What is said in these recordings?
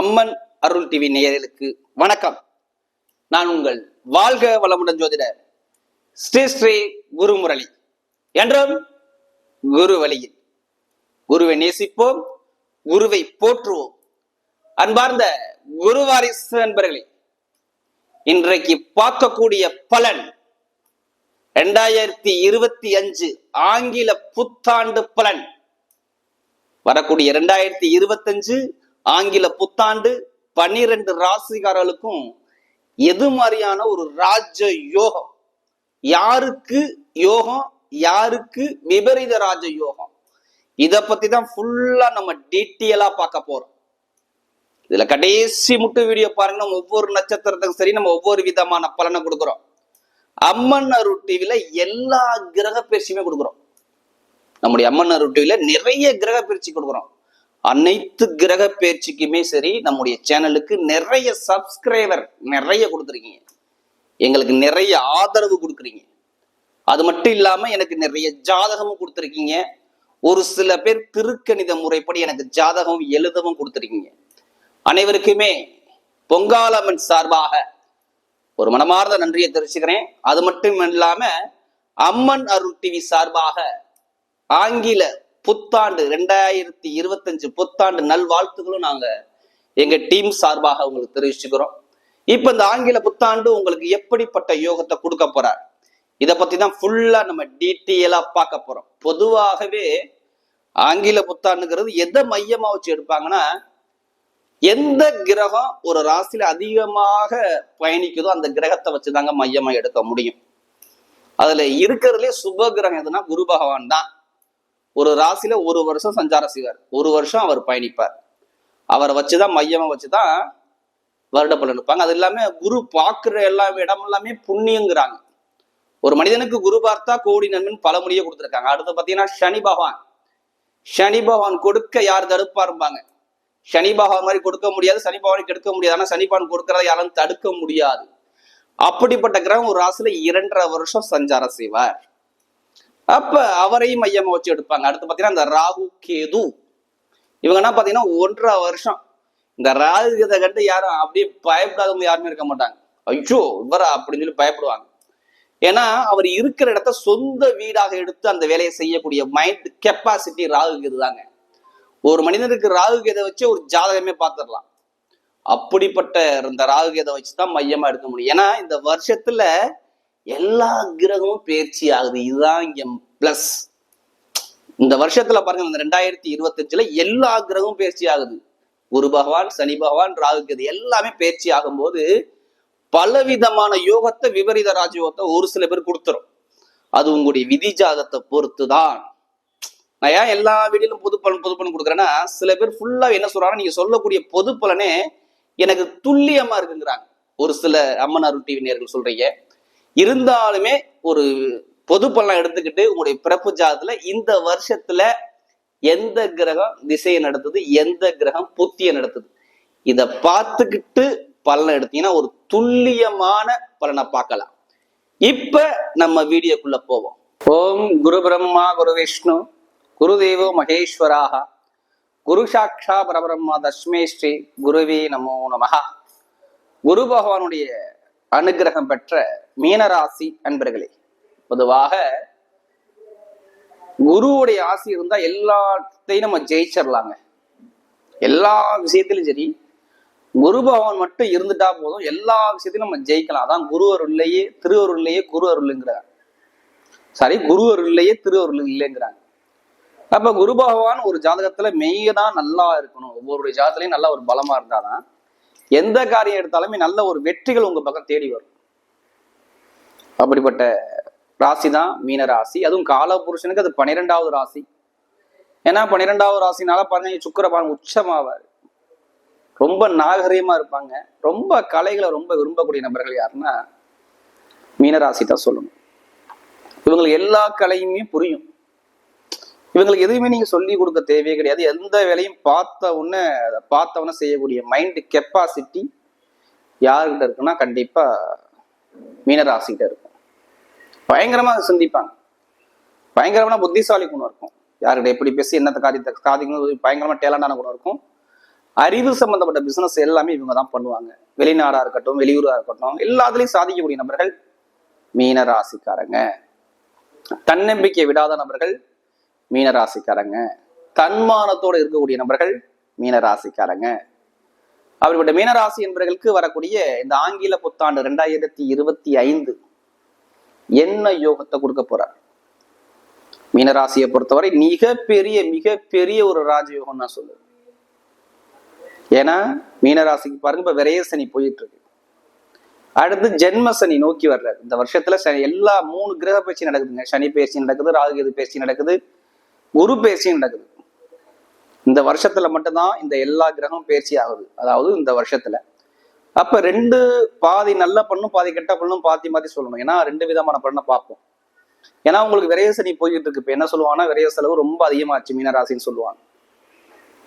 அம்மன் அருள் TV நேயர்களுக்கு வணக்கம். நான் உங்கள் வாழ்க வளமுடன் ஜோதிடர் ஸ்ரீ ஸ்ரீ குருமுரளி. என்றும் குரு வழியில் குருவை நேசிப்போம் குருவை போற்றுவோம். அன்பார்ந்த குருவாரிசு நண்பர்களே இன்றைக்கு பார்க்கக்கூடிய பலன் ரெண்டாயிரத்தி இருபத்தி அஞ்சு ஆங்கில புத்தாண்டு பலன். வரக்கூடிய இரண்டாயிரத்தி இருபத்தஞ்சு ஆங்கில புத்தாண்டு பன்னிரண்டு ராசிகாரர்களுக்கும் எது மாதிரியான ஒரு ராஜ யோகம்? யாருக்கு யோகம்? யாருக்கு விபரீத ராஜ யோகம்? இத பத்தி தான் ஃபுல்லா நம்ம டீட்டெயிலா பார்க்க போறோம். இதுல கடைசி முட்டு வீடியோ பாருங்க. நம்ம ஒவ்வொரு நட்சத்திரத்துக்கும் சரி நம்ம ஒவ்வொரு விதமான பலனை கொடுக்குறோம். அம்மன் அருள் டிவில எல்லா கிரக பயிற்சியுமே கொடுக்குறோம். நம்முடைய அம்மன் அருள் டிவில நிறைய கிரக பயிற்சி கொடுக்குறோம். அனைத்து கிரக பேச்சுக்குமே சரி நம்முடைய சேனலுக்கு நிறைய சப்ஸ்கிரைபர் நிறைய கொடுத்துருக்கீங்க. எங்களுக்கு நிறைய ஆதரவு கொடுக்குறீங்க. அது மட்டும் இல்லாமல் எனக்கு நிறைய ஜாதகமும் கொடுத்துருக்கீங்க. ஒரு சில பேர் திருக்கணித முறைப்படி எனக்கு ஜாதகம் எழுதவும் கொடுத்துருக்கீங்க. அனைவருக்குமே பொங்காலம்மன் சார்பாக ஒரு மனமார்ந்த நன்றியை தெரிவிச்சுக்கிறேன். அது மட்டும் இல்லாம அம்மன் அருள் டிவி சார்பாக ஆங்கில புத்தாண்டு ரெண்டாயிரத்தி இருபத்தஞ்சு புத்தாண்டு நல்வாழ்த்துகளும் நாங்க எங்க டீம் சார்பாக உங்களுக்கு தெரிவிச்சுக்கிறோம். இப்ப இந்த ஆங்கில புத்தாண்டு உங்களுக்கு எப்படிப்பட்ட யோகத்தை கொடுக்க போறார்? இதை பத்தி தான் ஃபுல்லா நம்ம டீட்டெயிலா பார்க்க போறோம். பொதுவாகவே ஆங்கில புத்தாண்டுங்கிறது எதை மையமா வச்சு எடுப்பாங்கன்னா எந்த கிரகம் ஒரு ராசியில அதிகமாக பயணிக்குதோ அந்த கிரகத்தை வச்சுதாங்க மையமா எடுக்க முடியும். அதுல இருக்கிறதுலே சுப கிரகம் எதுனா குரு பகவான் தான். ஒரு ராசியில ஒரு வருஷம் சஞ்சாரம் செய்வார். ஒரு வருஷம் அவர் பயணிப்பார். அவரை வச்சுதான் மையமா வச்சுதான் வருட பலன் இருப்பாங்க அது இல்லாம குரு பார்க்கிற எல்லா இடம் எல்லாமே புண்ணியங்கிறாங்க. ஒரு மனிதனுக்கு குரு பார்த்தா கோடி நன்மைன்னு பல மொழியை கொடுத்துருக்காங்க. அடுத்து பாத்தீங்கன்னா சனி பகவான். சனி பகவான் கொடுக்க யார் தடுப்பாருப்பாங்க சனி பகவான் மாதிரி கொடுக்க முடியாது சனி பகவானை கெடுக்க முடியாது. ஆனா சனி பகவான் கொடுக்கறத யாரும் தடுக்க முடியாது. அப்படிப்பட்ட கிரகம் ஒரு ராசியில இரண்டரை வருஷம் சஞ்சாரம் செய்வார். அப்ப அவரையும் மையமா வச்சு எடுப்பாங்க. அடுத்து பாத்தீங்கன்னா இந்த ராகு கேது. இவங்க என்ன பாத்தீங்கன்னா ஒன்றரை வருஷம். இந்த ராகு கேதை கண்டு யாரும் அப்படியே பயப்படாதவங்க யாருமே இருக்க மாட்டாங்க. ஐயோ இவரா அப்படின்னு சொல்லி பயப்படுவாங்க. ஏன்னா அவர் இருக்கிற இடத்த சொந்த வீடாக எடுத்து அந்த வேலையை செய்யக்கூடிய மைண்ட் கெப்பாசிட்டி ராகு கேது தாங்க. ஒரு மனிதனுக்கு ராகு கேதை வச்சு ஒரு ஜாதகமே பார்த்துடலாம் அப்படிப்பட்ட இந்த ராகு கேதை வச்சு தான் மையமா எடுக்க முடியும். ஏன்னா இந்த வருஷத்துல எல்லா கிரகமும் பயிற்சி ஆகுது. இதுதான் இங்க பிளஸ் இந்த வருஷத்துல பாருங்க இந்த ரெண்டாயிரத்தி இருபத்தஞ்சுல எல்லா கிரகமும் பயிற்சி ஆகுது. குரு பகவான் சனி பகவான் ராகு கேது எல்லாமே பயிற்சி ஆகும்போது பலவிதமான யோகத்தை விபரீத ராஜயோகத்தை ஒரு சில பேர் கொடுத்துரும். அது உங்களுடைய விதி ஜாதத்தை பொறுத்து தான் நான் ஏன் எல்லா வீடியிலும் பொது பலன் பொது பலன் கொடுக்குறேன்னா சில பேர் ஃபுல்லா என்ன சொல்றாங்க நீங்க சொல்லக்கூடிய பொது பலனே எனக்கு துல்லியமா இருக்குங்கிறாங்க. ஒரு சில அம்மன் அருள் டிவி நேர்கள் சொல்றீங்க. இருந்தாலுமே ஒரு பொது பலன் எடுத்துக்கிட்டு உங்களுடைய பிறப்பு ஜாதத்துல இந்த வருஷத்துல எந்த கிரகம் திசையை நடத்துது எந்த கிரகம் புத்தியை நடத்துது? இத பார்த்துக்கிட்டு பலனை எடுத்தீங்கன்னா ஒரு துல்லியமான பலனை பார்க்கலாம். இப்ப நம்ம வீடியோக்குள்ள போவோம். ஓம் குரு பிரம்மா குரு விஷ்ணு குரு தேவோ மகேஸ்வராக. குரு சாட்சா பரபிரம்மா தஸ்மே ஸ்ரீ குருவே நமோ நமகா குரு பகவானுடைய அனுகிரகம் பெற்ற மீனராசி அன்பர்களே பொதுவாக குருவுடைய ஆசி இருந்தா எல்லாத்தையும் நம்ம ஜெயிச்சிடலாங்க எல்லா விஷயத்திலும் சரி குரு பகவான் மட்டும் இருந்துட்டா போதும் எல்லா விஷயத்திலும் நம்ம ஜெயிக்கலாம். அதான் குரு அருள்லையே திரு அருள்லையே குரு அருள்ங்கிறாங்க. சாரி குரு அருள்லையே திரு அருள் இல்லைங்கிறாங்க. அப்ப குரு பகவான் ஒரு ஜாதகத்துல மெய்யதான் நல்லா இருக்கணும். ஒவ்வொரு ஜாதகத்திலையும் நல்லா ஒரு பலமா இருந்தாதான் எந்த காரியம் எடுத்தாலுமே நல்ல ஒரு வெற்றிகள் உங்க பக்கம் தேடி வரும். அப்படிப்பட்ட ராசி தான் மீன ராசி. அதுவும் கால புருஷனுக்கு அது பன்னிரெண்டாவது ராசி. ஏன்னா பன்னிரெண்டாவது ராசினால பாருங்க சுக்கரபான் உச்சமாவார். ரொம்ப நாகரீகமா இருப்பாங்க. ரொம்ப கலைகளை ரொம்ப விரும்பக்கூடிய நபர்கள் யாருன்னா மீனராசி தான் சொல்லணும். இவங்களுக்கு எல்லா கலையுமே புரியும். இவங்களுக்கு எதுவுமே நீங்க சொல்லி கொடுக்க தேவையே கிடையாது. எந்த வேலையும் பார்த்த உடனே அதை பார்த்த உடனே செய்யக்கூடிய மைண்ட் கெப்பாசிட்டி யாருக்கிட்ட இருக்குன்னா கண்டிப்பா மீனராசிக்கிட்ட இருக்கும். பயங்கரமா சிந்திப்பாங்க. பயங்கரமான புத்திசாலி குணம் இருக்கும். யார்கிட்ட எப்படி பேசி என்னத்த காரியத்தை காதிக்கணும் பயங்கரமா டேலண்டான குணம் இருக்கும். அறிவு சம்பந்தப்பட்ட பிசினஸ் எல்லாமே இவங்க தான் பண்ணுவாங்க. வெளிநாடா இருக்கட்டும் வெளியூரா இருக்கட்டும் எல்லாத்துலயும் சாதிக்கக்கூடிய நபர்கள் மீன ராசிக்காரங்க தன்னம்பிக்கை விடாத நபர்கள் மீனராசிக்காரங்க. தன்மானத்தோடு தன்மானத்தோட இருக்கக்கூடிய நபர்கள் மீனராசிக்காரங்க. அவர்களுடைய மீனராசி என்பவர்களுக்கு வரக்கூடிய இந்த ஆங்கில புத்தாண்டு ரெண்டாயிரத்தி இருபத்தி ஐந்து என்ன யோகத்தை கொடுக்க போறார்? மீனராசியை பொறுத்தவரை மிகப்பெரிய மிகப்பெரிய ஒரு ராஜயோகம் நான் சொல்லுவேன். ஏன்னா மீனராசிக்கு பாருங்க இப்ப விரைய சனி போயிட்டு இருக்கு அடுத்து ஜென்ம சனி நோக்கி வர்றாரு. இந்த வருஷத்துல சனி எல்லா மூணு கிரக பயிற்சி நடக்குதுங்க. சனி பயிற்சி நடக்குது ராகுகேது பயிற்சி நடக்குது. குரு பயிற்சியும் நடக்குது. இந்த வருஷத்துல மட்டும்தான் இந்த எல்லா கிரகம் பேர்ச்சி ஆகுது. அதாவது இந்த வருஷத்துல. அப்ப ரெண்டு பாதி நல்ல பண்ணும் பாதி கெட்ட பண்ணும் பாத்தி மாத்தி சொல்லணும். ஏன்னா ரெண்டு விதமான பண்ணை பார்ப்போம். ஏன்னா உங்களுக்கு விரைய சனி போய்கிட்டு இருக்கு. இப்ப என்ன சொல்லுவாங்கன்னா விரைய செலவு ரொம்ப அதிகமாச்சு மீனராசின்னு சொல்லுவாங்க.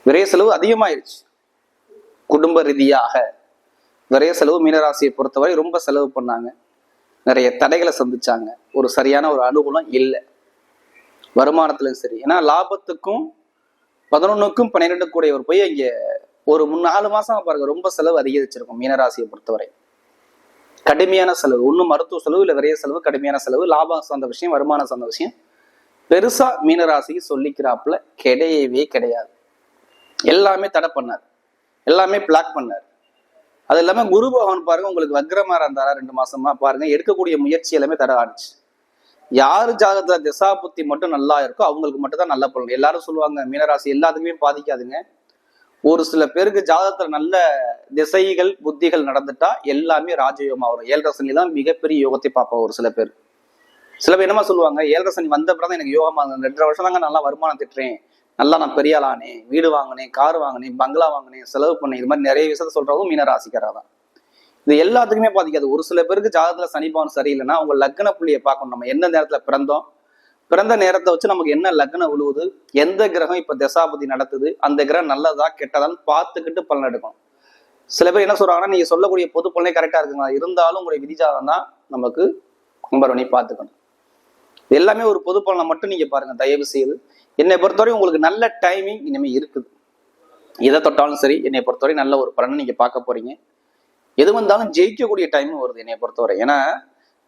விரைய செலவு அதிகமாயிருச்சு. குடும்ப ரீதியாக. விரைய செலவு மீனராசியை பொறுத்தவரை ரொம்ப செலவு பண்ணாங்க. நிறைய தடைகளை சந்திச்சாங்க. ஒரு சரியான ஒரு அனுகூலம் இல்லை. வருமானத்திலும் சரி. ஏன்னா லாபத்துக்கும் பதினொன்னுக்கும் பன்னிரெண்டு ஒரு போய் இங்கே ஒரு மூணு நாலு மாசம் பாருங்க ரொம்ப செலவு அதிகரிச்சிருக்கும் மீனராசியை பொறுத்தவரை. கடுமையான செலவு. ஒன்றும் மருத்துவ செலவு இல்லை விரைய செலவு கடுமையான செலவு. லாபம் சார்ந்த விஷயம் வருமானம் சார்ந்த விஷயம். பெருசா மீனராசிக்கு சொல்லிக்கிறாப்புல கிடையவே கிடையாது. எல்லாமே தடை பண்ணார். எல்லாமே பிளாக் பண்ணார். அது இல்லாமல் குரு பகவான் பாருங்க உங்களுக்கு வக்ரமாக இருந்தாரா ரெண்டு மாசமா பாருங்க எடுக்கக்கூடிய முயற்சி எல்லாமே தடை ஆடுச்சு யாரு ஜாதகத்துல திசா புத்தி மட்டும் நல்லா இருக்கோ அவங்களுக்கு மட்டும் தான் நல்ல பலன் எல்லாரும் சொல்லுவாங்க மீனராசி எல்லாத்துக்குமே பாதிக்காதுங்க. ஒரு சில பேருக்கு ஜாதகத்துல நல்ல திசைகள் புத்திகள் நடந்துட்டா எல்லாமே ராஜயோகமா வரும். ஏழரசனி தான் மிகப்பெரிய யோகத்தை பார்ப்போம் ஒரு சில பேர். சில பேர் என்னமா சொல்லுவாங்க ஏழரசனி வந்த தான் எனக்கு யோகமா இருந்தது. ரெண்டரை வருஷம் தாங்க நல்லா வருமானம் திட்டுறேன். நல்லா நான் பெரிய வீடு வாங்கினேன் கார் வாங்கினேன் பங்களா வாங்கினேன் செலவு பண்ணேன். இது மாதிரி நிறைய விஷயத்த சொல்றதும் மீனராசிக்காரா தான். இது எல்லாத்துக்குமே பாதிக்காது. ஒரு சில பேருக்கு ஜாதகத்துல சனிபவன் சரியில்லைன்னா அவங்க லக்ன புள்ளியை பார்க்கணும். நம்ம எந்த நேரத்துல பிறந்தோம்? பிறந்த நேரத்தை வச்சு நமக்கு என்ன லக்னம் விழுவுது எந்த கிரகம் இப்ப தசாபதி நடத்துது? அந்த கிரகம் நல்லதா கெட்டதான்னு பார்த்துக்கிட்டு பலன் எடுக்கணும். சில பேர் என்ன சொல்றாங்கன்னா நீங்க சொல்லக்கூடிய பொது பலனே கரெக்டா இருக்குங்களா இருந்தாலும் உங்களுடைய விதிஜாதம் தான் நமக்கு நம்பர் பண்ணி பார்த்துக்கணும். எல்லாமே ஒரு பொது பலனை மட்டும் நீங்க பாருங்க. தயவு செய்து. என்னை பொறுத்தவரை உங்களுக்கு நல்ல டைமிங் இனிமே இருக்குது. எதை தொட்டாலும் சரி என்னை பொறுத்தவரை நல்ல ஒரு பலனை நீங்க பார்க்க போறீங்க. எது வந்தாலும் ஜெயிக்கக்கூடிய டைமும் வருது என்னை பொறுத்தவரை. ஏன்னா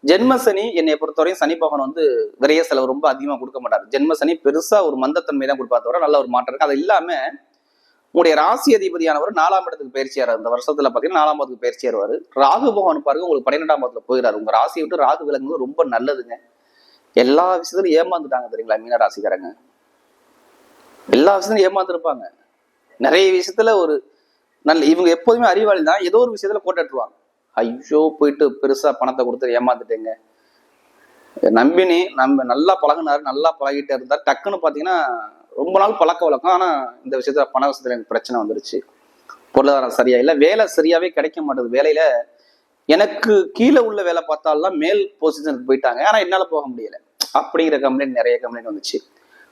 ஜென்ம சனி என்னை பொறுத்தவரையும் சனி பகவான் வந்து விரைய செலவு ரொம்ப அதிகமாக கொடுக்க மாட்டார். ஜென்ம சனி பெருசா ஒரு மந்தத்தன்மை தான் கொடுப்பா தவிர நல்ல ஒரு மாற்றம் இருக்கு. அது இல்லாம உங்களுடைய ராசி அதிபதியானவர் நாலாம் இடத்துக்கு பயிற்சியாரு இந்த வருஷத்துல பாத்தீங்கன்னா நாலாம் இடத்துக்கு பயிற்சி வருவாரு ராகு பகவான் பாருங்க உங்களுக்கு பன்னிரெண்டாம் இடத்துல போயிடாரு உங்க ராசியை விட்டு ராகு விலங்குகள் ரொம்ப நல்லதுங்க. எல்லா விஷயத்திலும் ஏமாந்துட்டாங்க தெரியுங்களா மீன ராசிக்காரங்க? எல்லா விஷயத்திலும் ஏமாந்துருப்பாங்க. நிறைய விஷயத்துல ஒரு நல்ல இவங்க எப்போதுமே அறிவாளி தான் ஏதோ ஒரு விஷயத்துல கோட்டட்டுருவாங்க ஐயோ போயிட்டு பெருசா பணத்தை கொடுத்து ஏமாத்துட்டேங்க. நம்பினி நம்ம நல்லா பழகினாரு நல்லா பழகிட்டே இருந்தார். டக்குன்னு பாத்தீங்கன்னா ரொம்ப நாள் பழக்க வழக்கம். ஆனா இந்த விஷயத்துல பண விஷயத்துல எனக்கு பிரச்சனை வந்துருச்சு. பொருளாதாரம் சரியா இல்லை. வேலை சரியாவே கிடைக்க மாட்டேது வேலையில எனக்கு கீழே உள்ள வேலை பார்த்தாலாம் மேல் பொசிஷனுக்கு போயிட்டாங்க. ஆனா என்னால போக முடியல. அப்படிங்கிற கம்ப்ளைண்ட் நிறைய கம்ப்ளைண்ட் வந்துச்சு.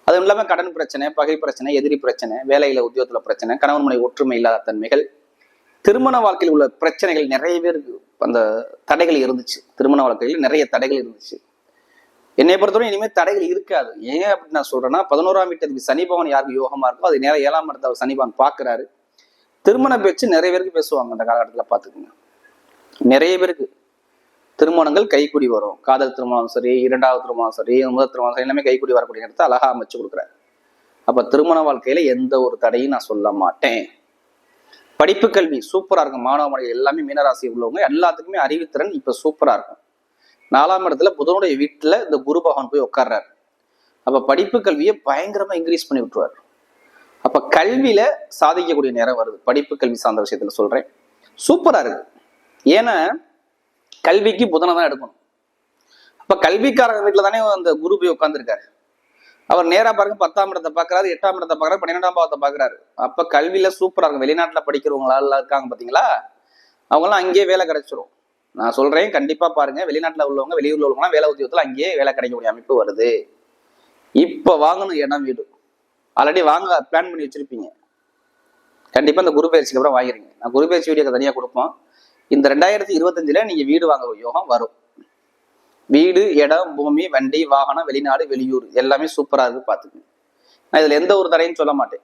அதுவும் இல்லாமல் கடன் பிரச்சனை பகை பிரச்சனை எதிரி பிரச்சனை வேலையில் உத்தியோகத்தில் பிரச்சனை கணவன் மனை ஒற்றுமை இல்லாத தன்மைகள் திருமண வாழ்க்கையில் உள்ள பிரச்சனைகள் நிறைய பேருக்கு அந்த தடைகள் இருந்துச்சு. திருமண வாழ்க்கையில் நிறைய தடைகள் இருந்துச்சு. என்னை பொறுத்தவரை இனிமேல் தடைகள் இருக்காது. ஏன் அப்படின்னு நான் சொல்கிறேன்னா பதினோராம் வீட்டுக்கு சனி பவன் யாருக்கு யோகமாக இருக்கோ அது நேரம் ஏழாம் இடத்த அவர் சனி பவன் பாக்குறாரு. திருமண பேச்சு நிறைய பேருக்கு பேசுவாங்க அந்த காலகட்டத்தில் பார்த்துக்குங்க நிறைய பேருக்கு. திருமணங்கள் கைக்குடி வரும். காதல் திருமணம் சரி இரண்டாவது திருமணம் சரி முதல் திருமணம் சரி எல்லாமே கைக்குடி வரக்கூடிய இடத்த அழகா அமைச்சு கொடுக்குறாரு. அப்ப திருமண வாழ்க்கையில எந்த ஒரு தடையும் நான் சொல்ல மாட்டேன். படிப்பு கல்வி சூப்பரா இருக்கும். மாணவ மாணவிகள் எல்லாமே மீனராசி உள்ளவங்க எல்லாத்துக்குமே அறிவுத்திறன் இப்ப சூப்பரா இருக்கும். நாலாம் இடத்துல புதனுடைய வீட்டுல இந்த குரு பகவான் போய் உட்கார்றாரு. அப்ப படிப்பு கல்வியை பயங்கரமா இன்க்ரீஸ் பண்ணி விட்டுருவாரு. அப்ப கல்வியில சாதிக்கக்கூடிய நேரம் வருது. படிப்பு கல்வி சார்ந்த விஷயத்துல சொல்றேன். சூப்பரா இருக்கு. ஏன்னா கல்விக்கு புதனை தான் எடுக்கணும். அப்போ கல்விக்காரங்க வீட்டில் தானே அந்த குரு போய் உட்காந்துருக்காரு அவர் நேராக பாருங்க பத்தாம் இடத்தை பார்க்குறாரு எட்டாம் இடத்தை பார்க்குறாரு பன்னிரெண்டாம் பாவத்தை பார்க்குறாரு அப்போ கல்வியில் சூப்பராக இருக்கும். வெளிநாட்டில் படிக்கிறவங்களா எல்லாம் இருக்காங்க பார்த்தீங்களா அவங்களாம் அங்கேயே வேலை கிடைச்சிரும். நான் சொல்கிறேன் கண்டிப்பாக பாருங்கள் வெளிநாட்டில் உள்ளவங்க வெளியூரில் உள்ளவங்க வேலை உத்தியோகத்தில் அங்கேயே வேலை கிடைக்கக்கூடிய அமைப்பு வருது. இப்போ வாங்கணும் இடம் வீடு. ஆல்ரெடி வாங்க பிளான் பண்ணி வச்சுருப்பீங்க. கண்டிப்பாக இந்த குரு பயிற்சிக்கு அப்புறம் வாங்கிருங்க. நான் குரு பயிற்சி வீடியோக்கு தனியாக கொடுப்போம். இந்த ரெண்டாயிரத்தி இருபத்தஞ்சுல நீங்க வீடு வாங்க யோகம் வரும். வீடு இடம் பூமி வண்டி வாகனம் வெளிநாடு வெளியூர் எல்லாமே சூப்பரா இருக்கு பாத்துக்கோங்க. நான் இதுல எந்த ஒரு தடையும் சொல்ல மாட்டேன்.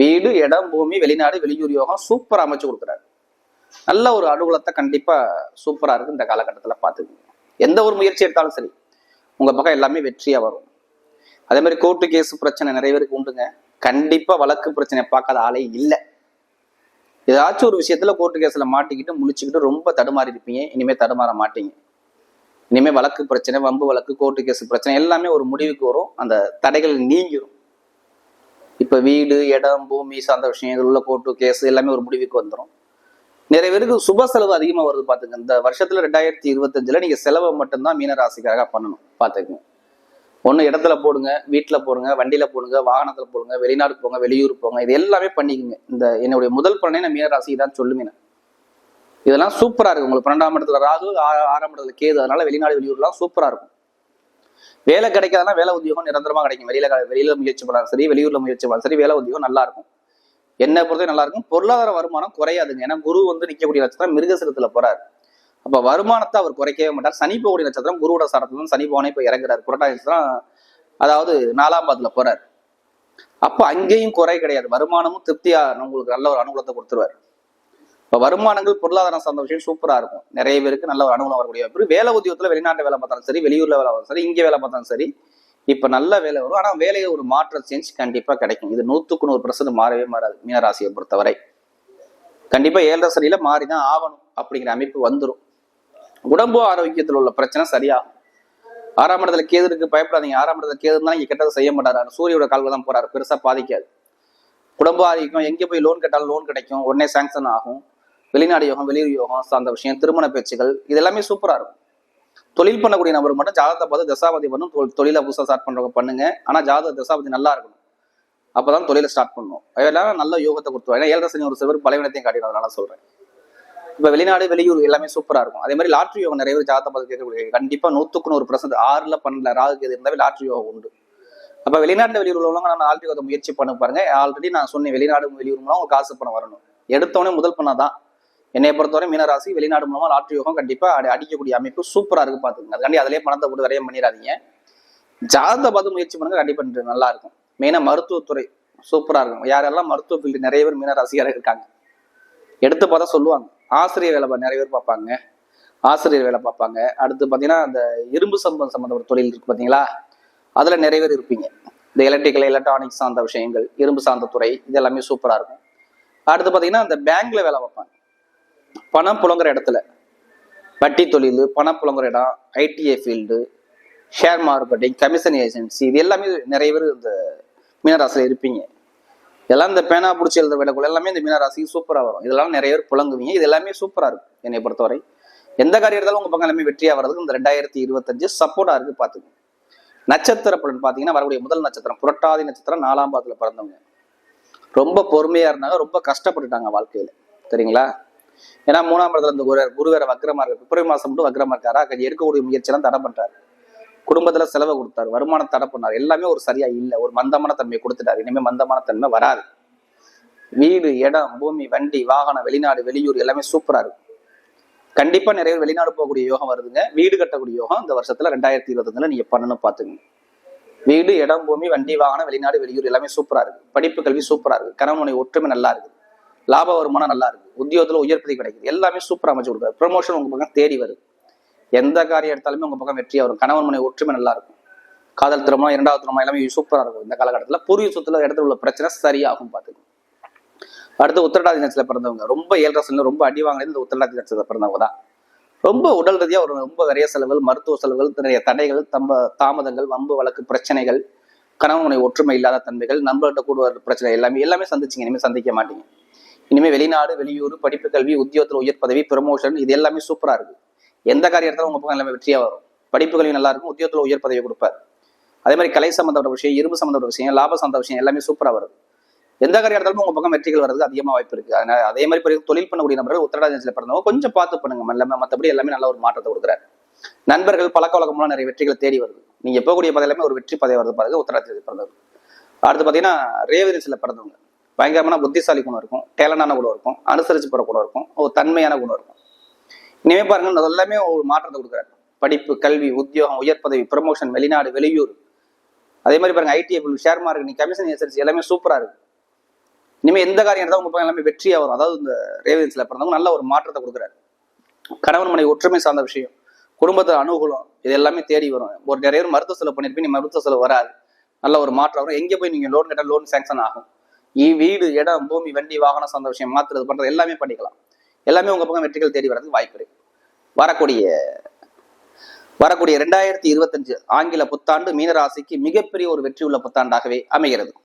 வீடு இடம் பூமி வெளிநாடு வெளியூர் யோகம் சூப்பரா அமைச்சு கொடுக்குறாரு. நல்ல ஒரு அனுகூலத்தை கண்டிப்பா சூப்பரா இருக்கு இந்த காலகட்டத்துல பாத்துக்கோங்க. எந்த ஒரு முயற்சி எடுத்தாலும் சரி உங்க பக்கம் எல்லாமே வெற்றியா வரும். அதே மாதிரி கோர்ட்டு கேஸ் பிரச்சனை நிறைய பேருக்கு உண்டுங்க. கண்டிப்பா வழக்கு பிரச்சனை பார்க்காத ஆளே இல்லை. ஏதாச்சும் ஒரு விஷயத்துல கோர்ட்டு கேஸ்ல மாட்டிக்கிட்டு முழிச்சுக்கிட்டு ரொம்ப தடுமாறி இருப்பீங்க. இனிமே தடுமாற மாட்டீங்க. இனிமே வழக்கு பிரச்சனை வம்பு வழக்கு கோர்ட்டு கேஸ் பிரச்சனை எல்லாமே ஒரு முடிவுக்கு வரும். அந்த தடைகள் நீங்கிரும். இப்ப வீடு இடம் பூமி சார்ந்த விஷயங்கள் உள்ள கோர்ட்டு கேஸ் எல்லாமே ஒரு முடிவுக்கு வந்துடும் நிறைய பேருக்கு சுப செலவு அதிகமாக வருது பாத்துங்க இந்த வருஷத்துல ரெண்டாயிரத்தி இருபத்தஞ்சுல நீங்க செலவை மட்டும்தான் மீனராசிக்காக பண்ணணும். பாத்துக்கங்க ஒன்று இடத்துல போடுங்க வீட்டில் போடுங்க வண்டியில் போடுங்க வாகனத்தில் போடுங்க வெளிநாடு போங்க வெளியூர் போங்க இது எல்லாமே பண்ணிக்கோங்க. இந்த என்னுடைய முதல் பலனே நான் மீனராசி தான் சொல்லுவேன் இதெல்லாம் சூப்பராக இருக்கும். உங்களுக்கு பன்னெண்டாம் இடத்துல ராகு ஆ- ஆறாம் இடத்துல கேது அதனால வெளிநாடு வெளியூர்லாம் சூப்பராக இருக்கும். வேலை கிடைக்காதனா வேலை உத்தியோகம் நிரந்தரமாக கிடைக்கும். வெளியில வெளியில் வெளியில முயற்சி பண்ணாலும் சரி வெளியூர்ல முயற்சி பண்ணாலும் சரி வேலை உத்தியோகம் நல்லா இருக்கும். என்ன பொறுத்தவரை நல்லா இருக்கும். பொருளாதார வருமானம் குறையாதுங்க. ஏன்னா குரு வந்து நிக்கக்கூடிய தான் மிருகசிரத்தில் போறாரு. அப்ப வருமானத்தை அவர் குறைக்கவே மாட்டார். சனி போகக்கூடிய நட்சத்திரம் குருவோட சாரத்துல சனி பவனே போய் இறங்குறாரு. புரட்டாசி நட்சத்திரம் அதாவது நாலாம் பாதத்துல போறாரு. அப்ப அங்கேயும் குறை கிடையாது. வருமானமும் திருப்தியா உங்களுக்கு நல்ல ஒரு அனுகூலத்தை கொடுத்துருவாரு. இப்ப வருமானங்கள் பொருளாதாரம் சார்ந்த விஷயம் சூப்பரா இருக்கும். நிறைய பேருக்கு நல்ல ஒரு அனுகூலம் வரக்கூடிய வாய்ப்பு வேலை உத்தியோகத்துல வெளிநாட்டு வேலை பார்த்தாலும் சரி வெளியூர்ல வேலை பார்த்தாலும் சரி இங்க வேலை பார்த்தாலும் சரி இப்ப நல்ல வேலை வரும். ஆனா வேலையை ஒரு மாற்ற சேஞ்ச் கண்டிப்பா கிடைக்கும். இது நூத்துக்கு நூறு பர்சன்ட் மாறவே மாறாது. மீனராசியை பொறுத்தவரை. கண்டிப்பா ஏழரை மாறி மாறிதான் ஆகணும் அப்படிங்கிற அமைப்பு வந்துடும் உடம்பு ஆரோக்கியத்தில் உள்ள பிரச்சனை சரியாகும். ஆறாம் இடத்துல கேது இருக்கு பயப்படாதீங்க. ஆறாம் இடத்துல கேது இருந்தா இங்க கெட்டதை செய்ய மாட்டாரு. சூரியோட கால்கள் தான் போறாரு. பெருசா பாதிக்காது. குடும்ப ஆரோக்கியம் எங்க போய் லோன் கேட்டாலும் லோன் கிடைக்கும். உடனே சாங்ஷன் ஆகும். வெளிநாடு யோகம் வெளியூர் யோகம் சார்ந்த விஷயம் திருமண பேச்சுகள் இது எல்லாமே சூப்பரா இருக்கும். தொழில் பண்ணக்கூடிய நபர் மட்டும் ஜாதகத்தை பார்த்து தசாபதி பண்ணும் தொ- தொழிலை புதுசாக ஸ்டார்ட் பண்றவங்க பண்ணுங்க. ஆனா ஜாதக தசாபதி நல்லா இருக்கணும். அப்பதான் தொழிலை ஸ்டார்ட் பண்ணணும் எல்லாம் நல்ல யோகத்தை கொடுத்துருவாங்க ஏன்னா ஏழரை சனி ஒரு சிவர் பலவீனத்தையும் காட்டிடும். அதனால சொல்றேன். இப்ப வெளிநாடு வெளியூர் எல்லாமே சூப்பரா இருக்கும். அதே மாதிரி லாட்ரி யோகம் நிறைய பேர் ஜாதகத்தை பார்த்து கேட்கக்கூடிய கண்டிப்பா நூத்துக்கு நூறு பர்சன்ட் ஆறுல பண்ணல ராகு எது இருந்தாவே லாட்ரி யோகம் உண்டு. அப்ப வெளிநாட்டுல வெளியூர் உள்ளவங்க நான் லாட்ரி யோகத்தை முயற்சி பண்ண பாருங்க. ஆல்ரெடி நான் சொன்னேன் வெளிநாடு வெளியூர் மூலம் உங்களுக்கு காசு பணம் வரணும். எடுத்தவொடனே முதல் பண்ணாதான் என்னை பொறுத்தவரை மீனராசி வெளிநாடு மூலமா லாட்ரி யோகம் கண்டிப்பா அடி- அடிக்கக்கூடிய அமைப்பு சூப்பரா இருக்கு பாத்துக்கங்க அதுக்காண்டி அதிலே பணத்தை போட்டு வரைய பண்ணிடாதீங்க. ஜாதகத்தை பார்த்து முயற்சி பண்ணுங்க கண்டிப்பா நல்லா இருக்கும். மெயினா மருத்துவத்துறை சூப்பரா இருக்கும். யாரெல்லாம் மருத்துவ ஃபீல்டு நிறைய பேர் மீனராசியாக இருக்காங்க. எடுத்து பார்த்தா சொல்லுவாங்க. ஆசிரியர் வேலை நிறைய பேர் பார்ப்பாங்க. ஆசிரியர் வேலை பார்ப்பாங்க. அடுத்து பார்த்தீங்கன்னா அந்த இரும்பு சம்பந்தம் சம்மந்தப்பட்ட தொழில் இருக்கு பார்த்தீங்களா? அதில் நிறைய பேர் இருப்பீங்க. இந்த எலக்ட்ரிக்கல் எலக்ட்ரானிக்ஸ் சார்ந்த விஷயங்கள் இரும்பு சார்ந்த துறை இது எல்லாமே சூப்பராக இருக்கும். அடுத்து பார்த்தீங்கன்னா அந்த பேங்க்ல வேலை பார்ப்பாங்க. பணம் புழங்குற இடத்துல. வட்டி தொழில் பணம் புழங்குற இடம் ITI field share marketing commission agency இது எல்லாமே நிறைய பேர் இந்த மீனராசியில் இருப்பீங்க. இதெல்லாம் இந்த பேனா பிடிச்சி எழுத விடக்குள்ள எல்லாமே இந்த மீனராசிக்கு சூப்பராக வரும். இதெல்லாம் நிறைய பேர் புழங்குவீங்க. இது எல்லாமே சூப்பராக இருக்கும் என்னை பொறுத்தவரை. எந்த காரியம் இருந்தாலும் உங்க பக்கம் எல்லாமே வெற்றியாக வர்றதுக்கு இந்த ரெண்டாயிரத்தி இருபத்தஞ்சு சப்போர்ட்டாக இருக்கு பார்த்துங்க நட்சத்திர பலன் பார்த்தீங்கன்னா வரக்கூடிய முதல் நட்சத்திரம் புரட்டாதி நட்சத்திரம் நாலாம் பாதத்தில் பிறந்தவங்க. ரொம்ப பொறுமையா இருந்தாங்க ரொம்ப கஷ்டப்பட்டுட்டாங்க வாழ்க்கையில. சரிங்களா? ஏன்னா மூணாம் இடத்துல இந்த குரு குரு வேற வக்ரமா இருக்கு பிப்ரவரி மாசம் மட்டும் வக்ரமா இருக்காரா அது எடுக்கக்கூடிய முயற்சியெல்லாம் தடை பண்றாரு. குடும்பத்துல செலவை கொடுத்தாரு வருமானம் தடை பண்ணார். எல்லாமே ஒரு சரியா இல்லை. ஒரு மந்தமான தன்மையை கொடுத்துட்டாரு. இனிமே மந்தமான தன்மை வராது. வீடு இடம் பூமி வண்டி வாகனம் வெளிநாடு வெளியூர் எல்லாமே சூப்பரா இருக்கும். கண்டிப்பா நிறைய வெளிநாடு போகக்கூடிய யோகம் வருதுங்க. வீடு கட்டக்கூடிய யோகம் இந்த வருஷத்துல ரெண்டாயிரத்தி இருபத்தஞ்சுல நீங்க பண்ணணும் பாத்துங்க வீடு இடம் பூமி வண்டி வாகனம் வெளிநாடு வெளியூர் எல்லாமே சூப்பரா இருக்கு. படிப்பு கல்வி சூப்பரா இருக்கு. கணவனுடைய ஒற்றுமை நல்லா இருக்கு. லாப வருமானம் நல்லா இருக்கு. உத்தியோகத்துல உயர்பதி கிடைக்குது. எல்லாமே சூப்பரா அமைச்சு கொடுக்குறாரு. ப்ரமோஷன் உங்க பக்கம் தேடி வருது. எந்த காரியம் எடுத்தாலுமே உங்க பக்கம் வெற்றியாக வரும். கணவன் மனை ஒற்றுமை நல்லா இருக்கும் காதல் திருமணம் இரண்டாவது திருமணம் எல்லாமே சூப்பராக இருக்கும். இந்த காலகட்டத்தில் பூர்வீக சொத்துல இடத்துல உள்ள பிரச்சனை சரியாகும் பார்த்துக்கும் அடுத்து உத்திரடாதி நட்சத்திரத்துல பிறந்தவங்க. ரொம்ப ஏழரை ரொம்ப அடி வாங்கினது இந்த உத்திரடாதி நட்சத்திரத்துல பிறந்தவங்க தான். ரொம்ப உடல் ரீதியாக ஒரு ரொம்ப நிறைய செலவுகள் மருத்துவ செலவுகள் நிறைய தடைகள் தம்ப தாமதங்கள் வம்பு வழக்கு பிரச்சனைகள் கணவனுடைய ஒற்றுமை இல்லாத தன்மைகள் நண்பர்கிட்ட கூட வர பிரச்சனை எல்லாமே எல்லாமே சந்திச்சிங்க. இனிமேல் சந்திக்க மாட்டீங்க. இனிமே வெளிநாடு வெளியூர் படிப்பு கல்வி உத்தியோகத்தில் உயர் பதவி ப்ரமோஷன் இது எல்லாமே சூப்பராக இருக்குது எந்த காரியம் உங்க பக்கம் எல்லாமே வெற்றியா வரும். படிப்புகளையும் நல்லா இருக்கும் உத்தியோகத்தில் உயர் பதவி கொடுப்பார். அதே மாதிரி கலை சம்மந்தப்பட்ட விஷயம் இரும்பு சம்மந்தப்பட்ட விஷயம் லாப சம்மந்த விஷயம் எல்லாமே சூப்பராக வருது எந்த காரியம் எடுத்தாலும் உங்க பக்கம் வெற்றிகள் வர்றதுக்கு அதிகமாக வாய்ப்பு இருக்கு. அதனால அதே மாதிரி தொழில் பண்ணக்கூடிய நபர்கள் உத்தரடாஜத்தில் பிறந்தவங்க கொஞ்சம் பார்த்து பண்ணுங்க. எல்லாமே மற்றபடி எல்லாமே நல்ல ஒரு மாற்றத்தை கொடுக்குறாரு. நண்பர்கள் பழக்க வழக்கம்லாம் நிறைய வெற்றிகளை தேடி வருது. நீங்க போகக்கூடிய பதவி எல்லாமே ஒரு வெற்றி பதவி வருது பாருங்க உத்தரடாஜத்தில் பிறந்தவங்க. அடுத்து பார்த்தீங்கன்னா ரேவதிசில பிறந்தவங்க. பயங்கரமான புத்திசாலி குணம் இருக்கும் டேலண்டான குணம் இருக்கும் அனுசரிச்சு போகிற குணம் இருக்கும் ஒரு தன்மையான குணம் இருக்கும். இனிமே பாருங்க அதெல்லாமே ஒரு மாற்றத்தை கொடுக்குறாரு படிப்பு கல்வி உத்தியோகம் உயர் பதவி ப்ரமோஷன் வெளிநாடு வெளியூர். அதே மாதிரி பாருங்க IT share marketing commission agency எல்லாமே சூப்பராக இருக்கு. இனிமே எந்த காரியம் எடுத்தால் உங்க எல்லாமே வெற்றியாக வரும். அதாவது இந்த ரேவதின்ஸ்ல பிறந்தவங்க நல்ல ஒரு மாற்றத்தை கொடுக்குறாரு. கணவன் மனைவி ஒற்றுமை சார்ந்த விஷயம் குடும்பத்துல அனுகூலம் இது எல்லாமே தேடி வரும். ஒரு நிறைய பேர் மருத்துவ செலவு பண்ணியிருப்பீங்க நீ மருத்துவ செலவு வராது. நல்ல ஒரு மாற்றம் வரும். எங்க போய் நீங்க லோன் கேட்டால் லோன் சேங்ஷன் ஆகும். இ வீடு இடம் பூமி வண்டி வாகனம் சார்ந்த விஷயம் மாத்துறது பண்றது எல்லாமே பண்ணிக்கலாம். எல்லாமே உங்க பக்கம் வெற்றிகள் தேடி வரதுக்கு வாய்ப்பு இருக்கு. வரக்கூடிய வரக்கூடிய ரெண்டாயிரத்தி இருபத்தஞ்சு ஆங்கில புத்தாண்டு மீனராசிக்கு மிகப்பெரிய ஒரு வெற்றி உள்ள புத்தாண்டாகவே அமைகிறது.